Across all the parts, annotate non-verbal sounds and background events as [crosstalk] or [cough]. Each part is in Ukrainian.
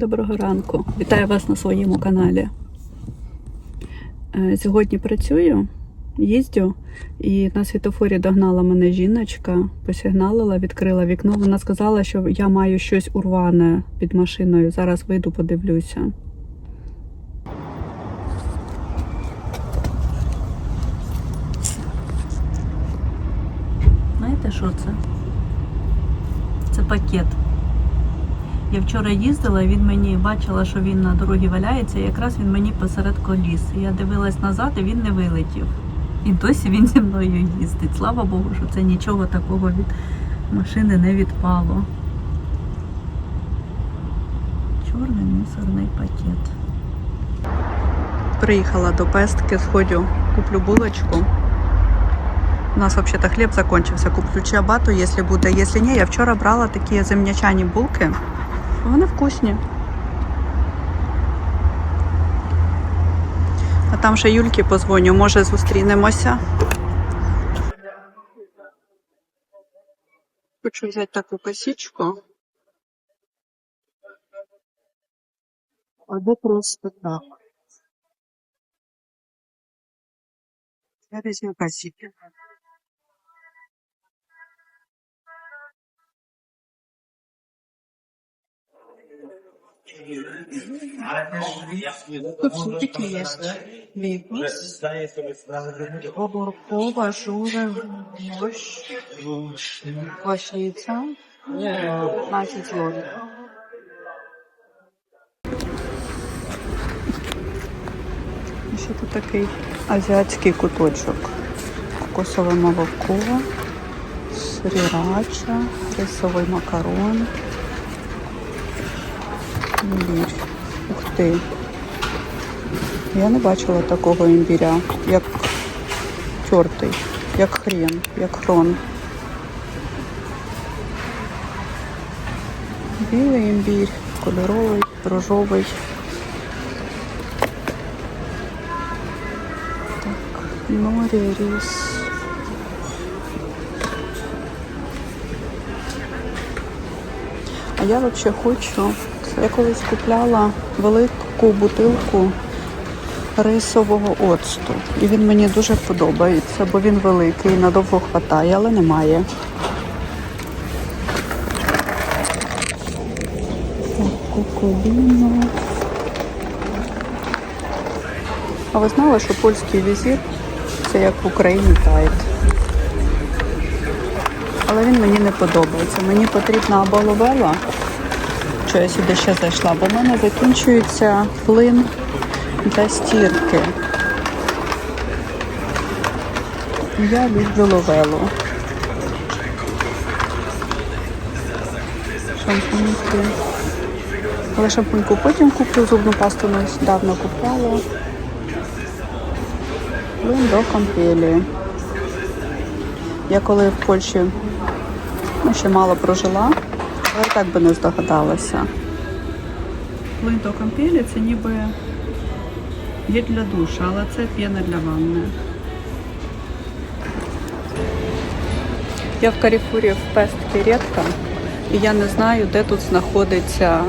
Доброго ранку. Вітаю вас на своєму каналі. Е, Сьогодні працюю, їздю, і на світофорі догнала мене жіночка, посигналила, відкрила вікно. Вона сказала, що я маю щось урване під машиною. Зараз вийду, подивлюся. Знаєте, що це? Це пакет. Я вчора їздила, він мені бачила, що він на дорогі валяється, і якраз він мені посеред коліс. Я дивилась назад, і він не вилетів. І досі він зі мною їздить. Слава Богу, що це нічого такого від машини не відпало. Чорний мусорний пакет. Приїхала до пестки, сходю, куплю булочку. У нас взагалі хліб закончився. Куплю чиабату, якщо буде. Якщо ні, я вчора брала такі земнячані булки. Вони вкусні. А там ще Юльки позвоню, може зустрінемося. Хочу взяти таку косичку. Або просто так. Я візьму косики. Супики есть. Вікус, огуркова, жура, борщ, квашниця, 15 злотих. І Ще тут такий азіатський куточок. Кокосове молоко, срірача, рисовий макарон. Імбір. Ух ти. Я не бачила такого імбіря, як тертий, як хрен, як хрон. Білий імбір, кольоровий, рожовий. Так, норі, ріс. А я взагалі хочу. Я колись купляла велику бутилку рисового оцту. І він мені дуже подобається, бо він великий, надовго хватає, але немає. Кукуріно. А ви знали, що польський візір це як в Україні тайт. Але він мені не подобається. Мені потрібна або ловела, що я сюди ще зайшла, бо в мене закінчується плин для стірки. Я люблю ловелу. Шампуньки. Але шампуньку потім куплю, зубну пасту недавно купляла. Плин до кампелі. Я коли в Польщі ну, ще мало прожила, але так би не здогадалася. Плин до кампелі це ніби є для душа, але це п'яна для ванни. Я в Каріфурі в пестки рідко, і я не знаю, де тут знаходиться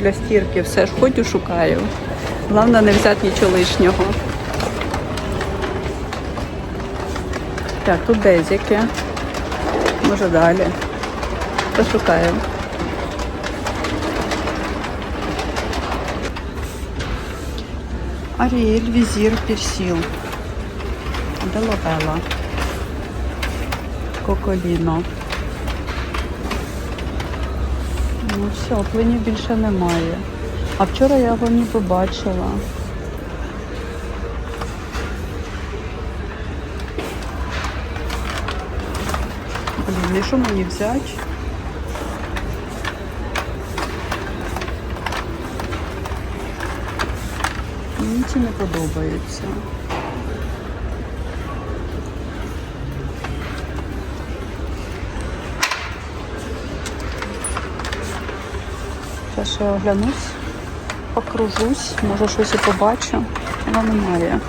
для стірки. Все ж ходю шукаю. Головне не взяти нічого лишнього. Так, тут дезіки. Може далі. Пошукаємо. Аріель, візір, персіл. Делавела. Коколіно. Ну все, плинів більше немає. А вчора я його ніби бачила. Блін, що мені взяти? Мені ці не подобається. Зараз я оглянусь, покружусь, може щось і побачу, але немає.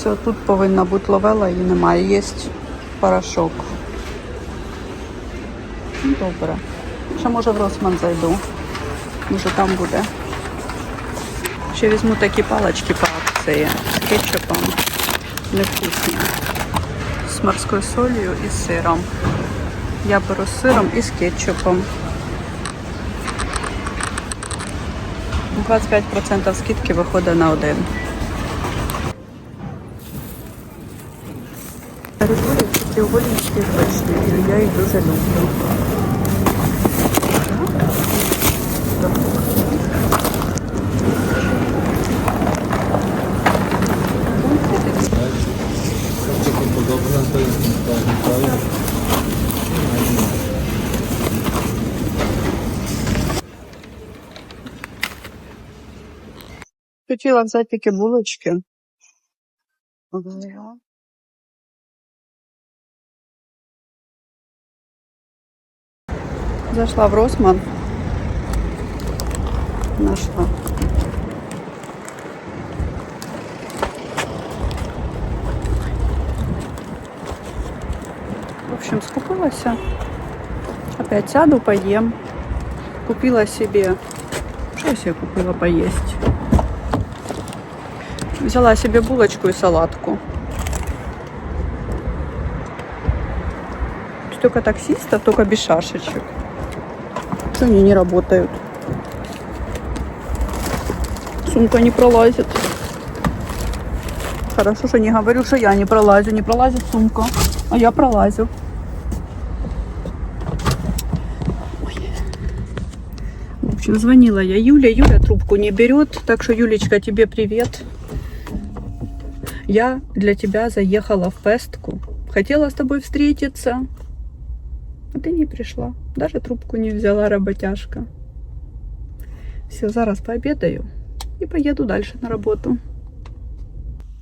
Все, тут повинна бути ловела, її немає. Є порошок. Ну, Добре. Ще може в Росман зайду. Може там буде. Ще візьму такі палички по акції з кетчупом. Невкусні. З морською солью і сиром. Я беру з сиром і з кетчупом. 25% скидки виходить на один. Треугольнички звичні, я їх дуже люблю. Хотіла взяти тільки булочки. Зайшла в Росман. Нашла. В общем, скупилася. Опять сяду, поем. Купила себе... Что я себе купила поесть? Взяла себе булочку и салатку. Столько таксистов, только без шашечек. Что они не работают? Сумка не пролазит. Хорошо, что не говорю, что я не пролазю. Не пролазит сумка, а я пролазю. В общем, звонила я Юле. Юля трубку не берет. Так что, Юлечка, тебе привет. Я для тебя заехала в Пестку. Хотела с тобой встретиться. А ты не пришла. Даже трубку не взяла работяжка. Все, зараз пообедаю и поеду дальше на работу.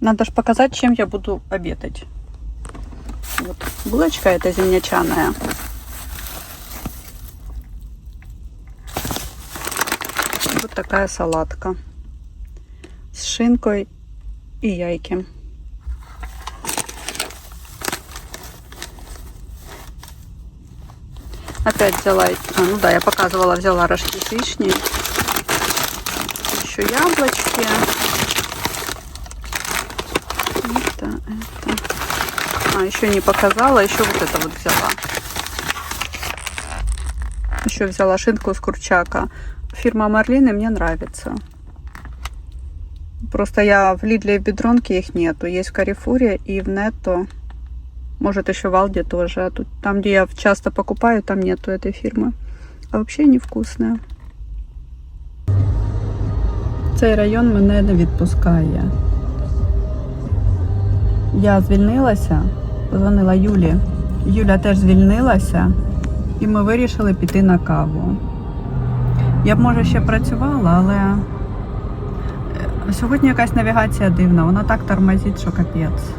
Надо же показать, чем я буду обедать. Вот булочка эта землячаная. Вот такая салатка с шинкой и яйки. Опять взяла, а, ну да, я показывала, взяла рожки с вишней. Еще яблочки. Это, это. А, еще не показала, еще вот это вот взяла. Еще взяла шинку с курчака. Фирма Марлины мне нравится. Просто я в Лидле и Бедронке их нету. Есть в Карифуре и в Нетто. Может еще в Алде тоже. А тут там, где я часто покупаю, там нету этой фирмы. А вообще невкусная. Цей район мене не відпускає. Я звільнилася, позвонила Юлі. Юля теж звільнилася, і ми вирішили піти на каву. Я б, може, ще працювала, але е, сьогодні якась навігація дивна, вона так тормозить, що капець.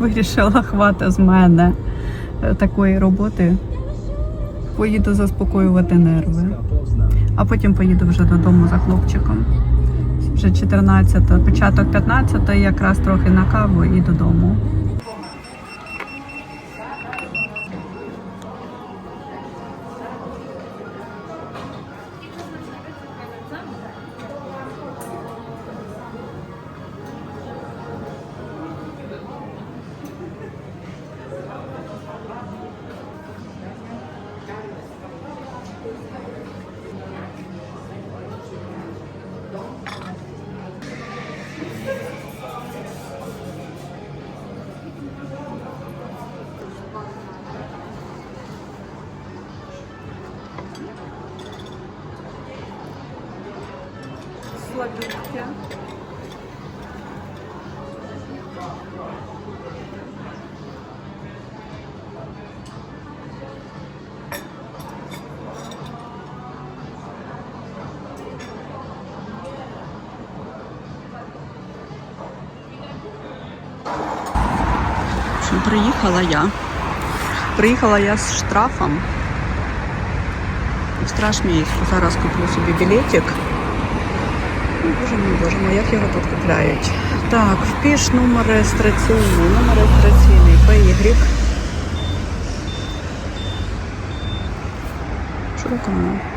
Вирішила хвата з мене е, такої роботи. Поїду заспокоювати нерви. А потім поїду вже додому за хлопчиком. Вже 14, початок 15, якраз трохи на каву і додому. Сладюки. В общем, приїхала я. Приїхала я з штрафом. В Страшмійську. Зараз куплю собі білетик. Боже мій, боже мій, як його тут купляють. Так, впіш номер реєстраційний, номер реєстраційний ПІ. Що таке?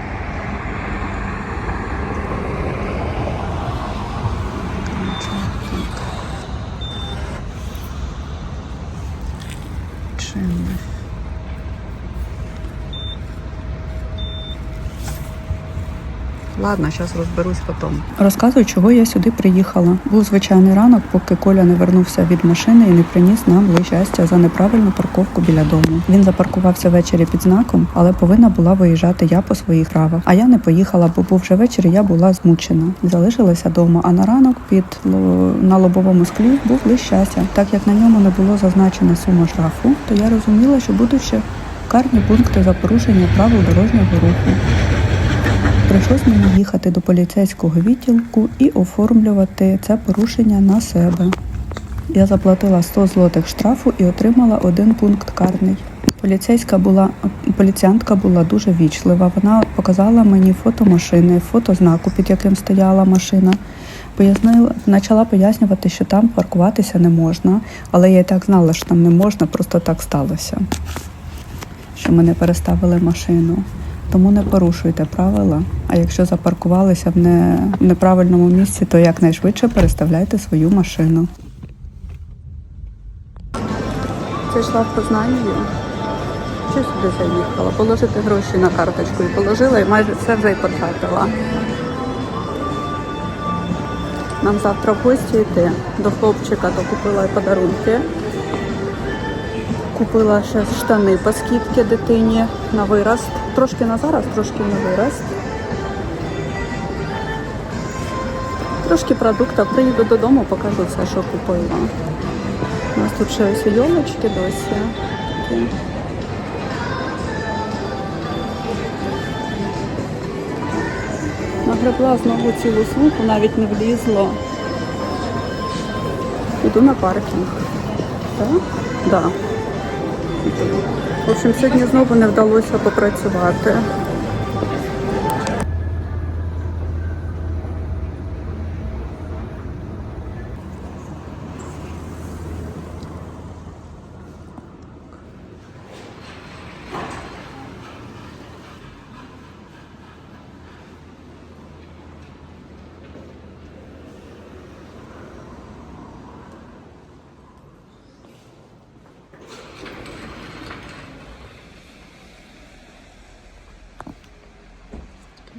Ладно, зараз розберусь потім. Розказую, чого я сюди приїхала. Був звичайний ранок, поки Коля не вернувся від машини і не приніс нам щастя за неправильну парковку біля дому. Він запаркувався ввечері під знаком, але повинна була виїжджати я по своїх правах. А я не поїхала, бо був вже вечір. Я була змучена. Залишилася вдома. А на ранок під на лобовому склі був лист щастя. Так як на ньому не було зазначена сума штрафу, то я розуміла, що будуть ще карні пункти за порушення правил дорожнього руху. Прийшлось мені їхати до поліцейського відділку і оформлювати це порушення на себе. Я заплатила 100 злотих штрафу і отримала один пункт карний. Поліцейська була поліціянтка була дуже вічлива. Вона показала мені фото машини, фото знаку, під яким стояла машина. Пояснила, почала пояснювати, що там паркуватися не можна, але я і так знала, що там не можна, просто так сталося, що мене переставили машину. Тому не порушуйте правила. А якщо запаркувалися в, не, в неправильному місці, то якнайшвидше переставляйте свою машину. Це йшла в Познанію. Що сюди заїхала? Положити гроші на карточку і положила, і майже все вже й потратила. Нам завтра в гості йти до хлопчика, то купила подарунки. Купила ще штани по скидці дитині на вирост. Трошки на зараз, трошки на вирост. Трошки продуктів. Приїду додому, покажу все, що купила. У нас тут ще ось йолочки досі. Нагребла знову цілу сумку, навіть не влізло. Іду на паркінг. Так? Да. В общем, сьогодні знову не вдалося попрацювати.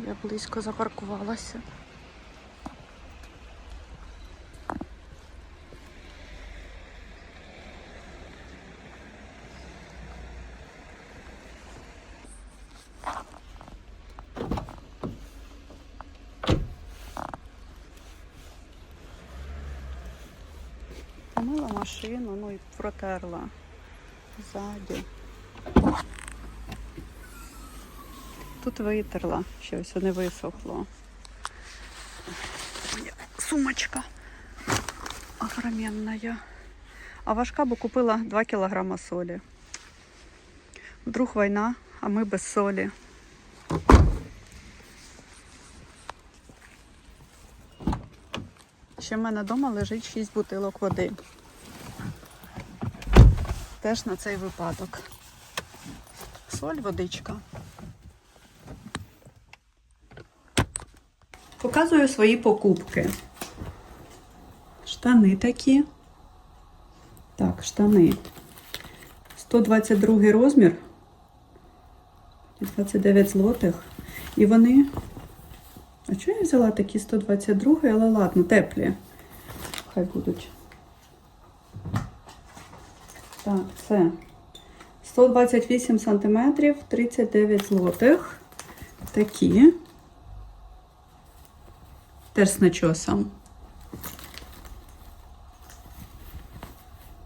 Я близько запаркувалася. Помила машину, ну і протерла ззаді. Тут витерла, ще ось не висохло. Сумочка огроменная. А важка, бо купила 2 кілограма солі. Вдруг війна, а ми без солі. Ще в мене вдома лежить 6 бутилок води. Теж на цей випадок. Соль, водичка. Показую свої покупки. Штани такі. Так, штани. 122 розмір. 29 злотих. І вони. А чого я взяла такі 122, але ладно, теплі. Хай будуть. Так, це 128 сантиметрів, 39 злотих. Такі. Теж з начосом.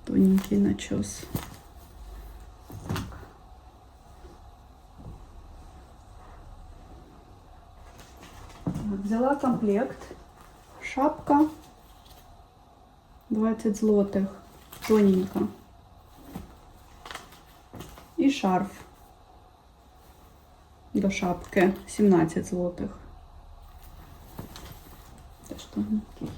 Тоненький начос. Взяла комплект. Шапка 20 злотих. Тоненька. І шарф до шапки 17 злотих. Тоненький.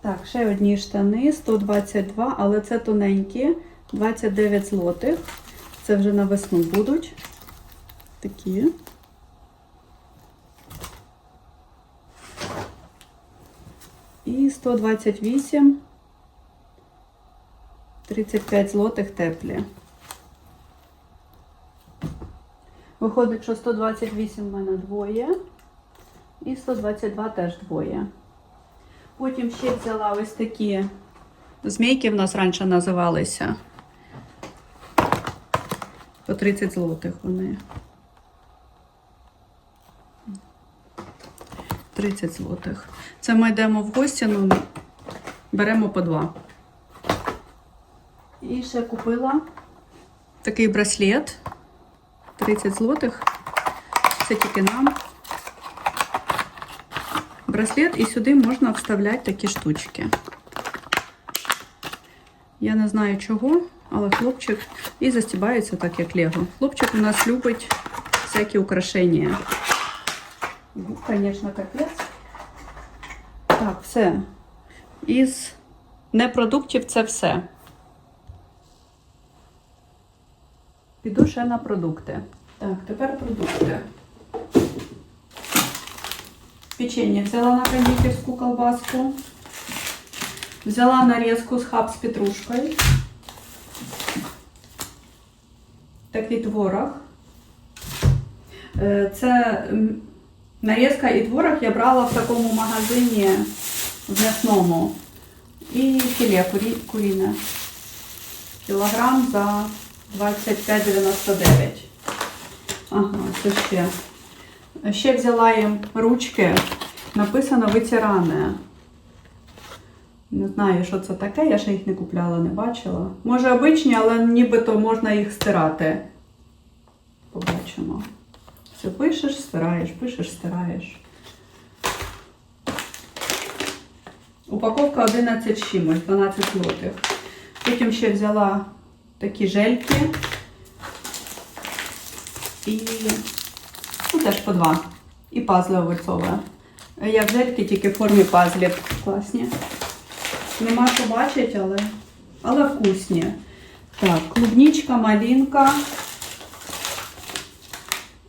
Так, ще одні штани 122, але це тоненькі, 29 злотих. Це вже на весну будуть. такі. І 128 35 злотих теплі. Виходить, що 128 в мене двоє. І 122 теж двоє. Потім ще взяла ось такі змійки в нас раніше називалися. По 30 злотих вони. 30 злотих. Це ми йдемо в гості, ну беремо по два. І ще купила такий браслет. 30 злотих. Це тільки нам. Браслет і сюди можна вставляти такі штучки. Я не знаю чого, але хлопчик і застібається так, як Лего. Хлопчик у нас любить всякі украшення. Звісно, капець. Так, все. Із непродуктів це все. Піду ще на продукти. Так, тепер продукти. Печенье взяла на кондитерскую колбаску. Взяла нарезку з хаб з петрушкою. Такий творог. Е, Це нарізка і творог я брала в такому магазині в м'ясному. І філе курі, куріне. Кілограм за 25,99. Ага, це ще. Ще взяла їм ручки. Написано витиране. Не знаю, що це таке, я ще їх не купляла, не бачила. Може обичні, але нібито можна їх стирати. Побачимо. Все пишеш, стираєш, пишеш, стираєш. Упаковка 11 з чимось, 12 злотих. Потім ще взяла такі жельки. І теж по два. І пазли овочове. Як жельки, тільки в формі пазлів. Класні. Нема що бачить, але, але вкусні. Так, клубничка, малинка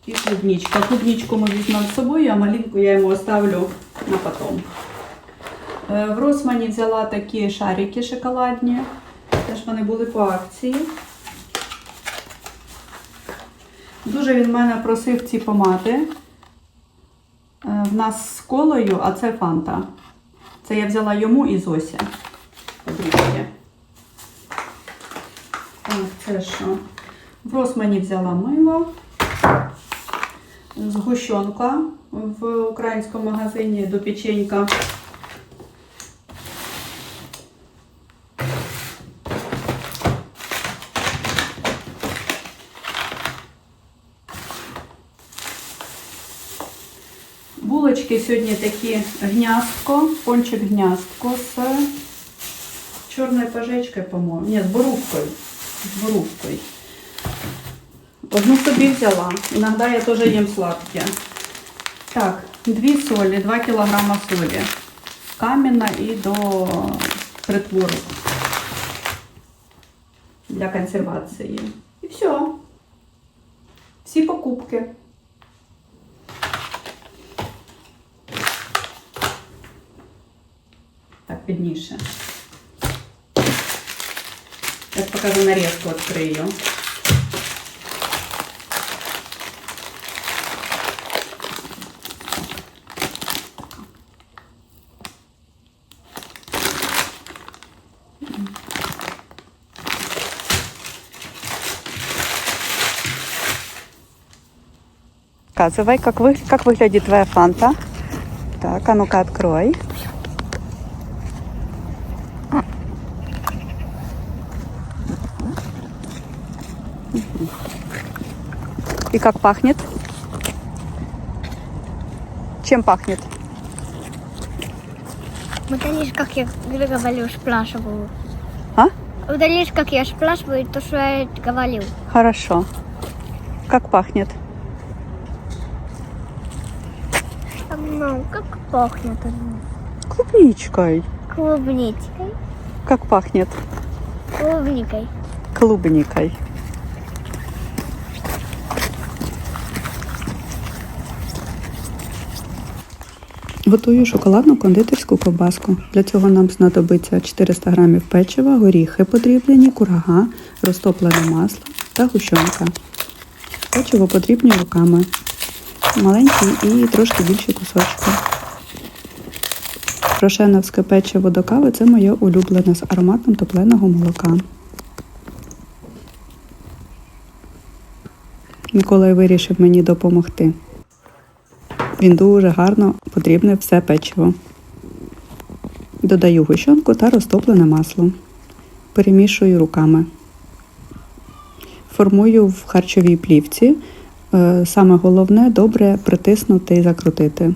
і клубничка. Клубничку ми візьмемо з собою, а малинку я йому оставлю на потом. Е, В Росмані взяла такі шарики шоколадні. Теж вони були по акції. Дуже він мене просив ці помади. Е, В нас з колою, а це фанта. Це я взяла йому і Зосі. Подружки. Так, це що? В Росмані взяла мило. Згущенка в українському магазині до печенька. Булочки сьогодні такі гняздко, пончик гняздко з чорною пажечкою, по-моєму. Ні, з борувкою. З борувкою. Одну собі взяла. Іноді я теж їм сладке. Так, дві солі, 2 кілограма солі. Кам'яна і до притвору. Для консервації. І все. Всі покупки. Так, підніше. Я покажу нарезку, відкрию. Показывай, как, вы, как выглядит твоя фанта. Так, а ну-ка открой. И как пахнет? Чем пахнет? Удалишь, как я говорил, спрашиваю. А? Удалишь, как я спрашиваю, то, что я говорил. Хорошо. Как пахнет? Ну, как пахнет оно? Клубничкой. Клубничкой. Как пахнет? Клубникой. Клубникой. Готую шоколадну кондитерську ковбаску. Для цього нам знадобиться 400 г печива, горіхи подріблені, курага, розтоплене масло та гущонка. Печиво подрібні руками. Маленькі і трошки більші кусочки. Рошеновське печиво до кави це моє улюблене з ароматом топленого молока. Миколай вирішив мені допомогти. Він дуже гарно подрібне все печиво. Додаю гущонку та розтоплене масло. Перемішую руками. Формую в харчовій плівці. Е, Саме головне добре притиснути і закрутити.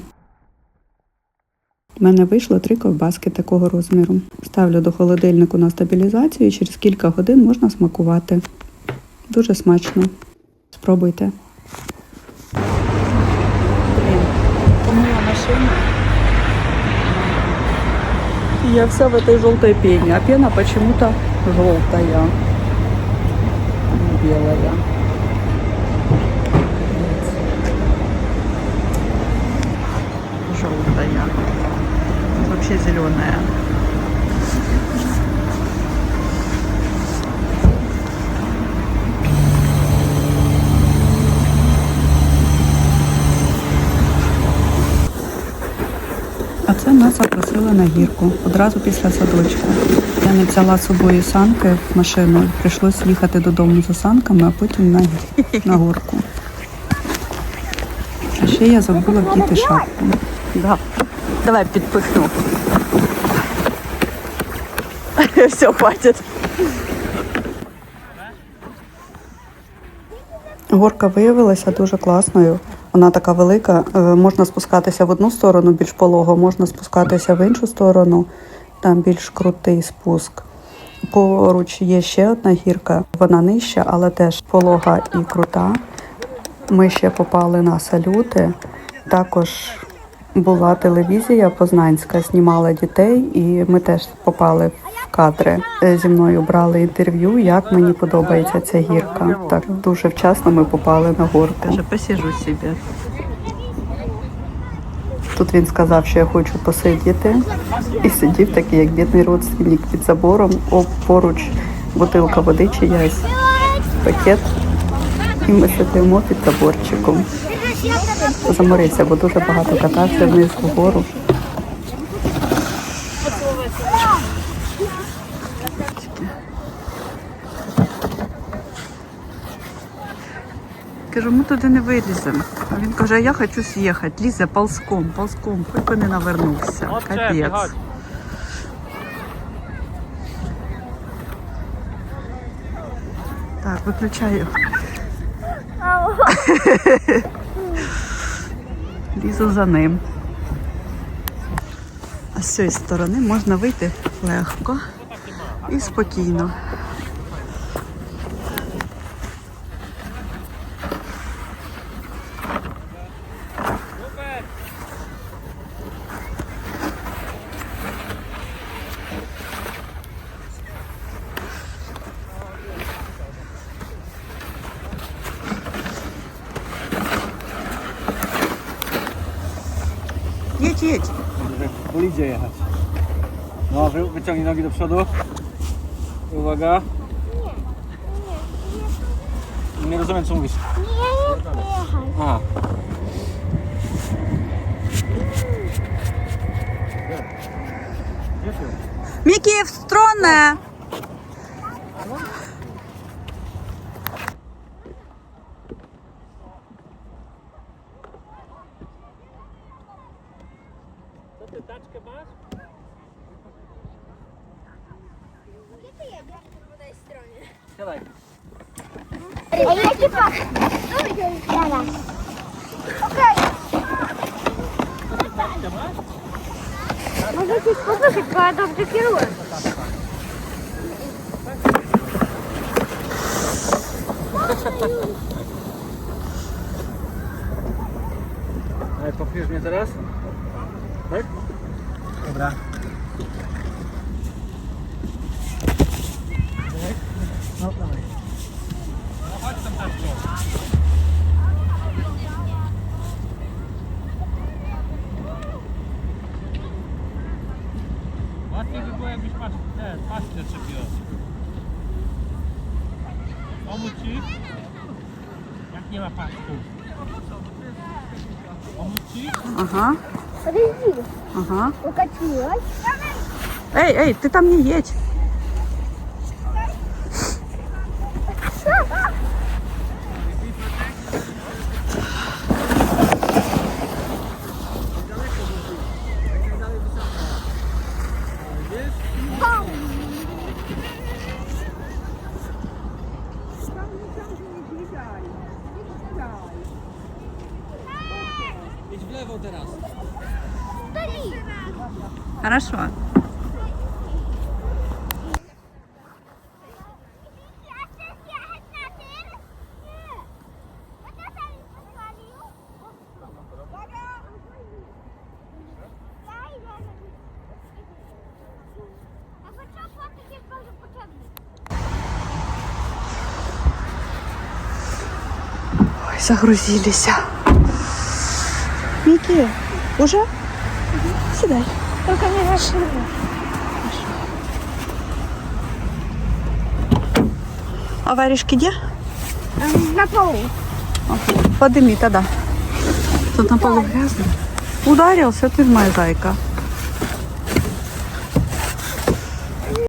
У мене вийшло три ковбаски такого розміру. Ставлю до холодильнику на стабілізацію і через кілька годин можна смакувати. Дуже смачно. Спробуйте. Я вся в этой желтой пене, а пена почему-то желтая, белая. Желтая. Вообще зеленая. Це нас запросили на гірку одразу після садочку. Я не взяла з собою санки в машину. Прийшлось їхати додому за санками, а потім на, на горку. А ще я забула вдіти шапку. Да. Давай подпихну. [laughs] Все, хватит. Горка виявилася дуже класною. Вона така велика. е, Можна спускатися в одну сторону більш полого, можна спускатися в іншу сторону, там більш крутий спуск. Поруч є ще одна гірка, вона нижча, але теж полога і крута. Ми ще попали на салюти. Також була телевізія Познанська, знімала дітей, і ми теж попали в кадри. Е, Зі мною брали інтерв'ю, як мені подобається ця гірка. Так дуже вчасно ми попали на горку. Даже посижу себе. Тут він сказав, що я хочу посидіти, і сидів такий, як бідний родственник під забором, О, поруч бутилка води чиясь, пакет, і ми сидимо під заборчиком. Заморився, бо дуже багато катався вниз вгору. Кажу, ми туди не виліземо. А він каже, а я хочу з'їхати. Лізе ползком, ползком, хоч би не навернувся. Капець. Так, виключаю. [laughs] Лізу за ним. А з цієї сторони можна вийти легко і спокійно. wyciągnij nogi do przodu. Uwaga. Nie rozumiem co mówisz. Aha. Мікі, в сторону! Secure one. Ага, Подожди, ага. укатилась. Ей, ей, ти там не їдь. Хорошо. Ой, загрузилися. Мікі, уже? Сідай. Только не машина. А варежки где? На полу. Подыми тогда. Тут на полу грязно. Ударился, ты моя зайка.